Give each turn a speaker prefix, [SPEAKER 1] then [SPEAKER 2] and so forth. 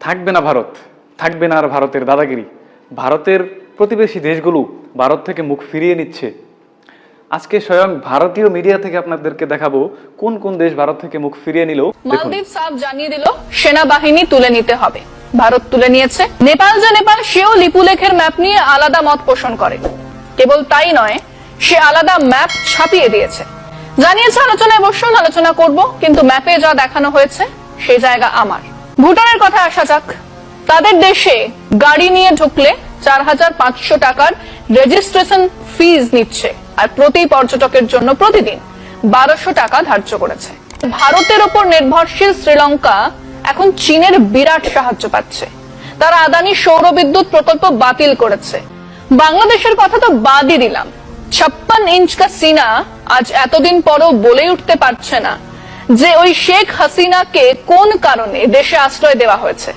[SPEAKER 1] থাকবে না ভারত, থাকবে না আর ভারতের দাদাগিরি। ভারতের প্রতিবেশী দেশগুলো ভারত থেকে মুখ ফিরিয়ে নিচ্ছে। আজকে স্বয়ং ভারতীয় মিডিয়া থেকে আপনাদেরকে দেখাবো কোন কোন দেশ ভারত থেকে মুখ ফিরিয়ে নিল।
[SPEAKER 2] মালদ্বীপ সাফ জানিয়ে দিল, সেনাবাহিনী তুলে নিতে হবে। ভারত তুলে নিয়েছে। নেপাল যে নেপাল, সেও লিপুলেখের ম্যাপ নিয়ে আলাদা মত পোষণ করে। কেবল তাই নয়, সে আলাদা ম্যাপ ছাপিয়ে দিয়েছে। জানিয়েছে, আলোচনায় বসুন, আলোচনা করব, কিন্তু ম্যাপে যা দেখানো হয়েছে সেই জায়গা আমার। ভুটানের কথা আসা যাক। তাদের দেশে গাড়ি নিয়ে ঢুকলে চার হাজার পাঁচশো টাকার রেজিস্ট্রেশন ফিজ নিচ্ছে আর প্রতি পর্যটকের জন্য প্রতিদিন বারোশো টাকা ধার্য করেছে। ভারতের ওপর নির্ভরশীল শ্রীলঙ্কা এখন চীনের বিরাট সাহায্য পাচ্ছে। তারা আদানি সৌর বিদ্যুৎ প্রকল্প বাতিল করেছে। বাংলাদেশের কথা তো বাদই দিলাম। ছাপ্পান ইঞ্চ কা সিনা আজ এতদিন পরও বলে উঠতে পারছে না যে ওই শেখ হাসিনাকে কোন কারণে দেশে আশ্রয় দেওয়া হয়েছে?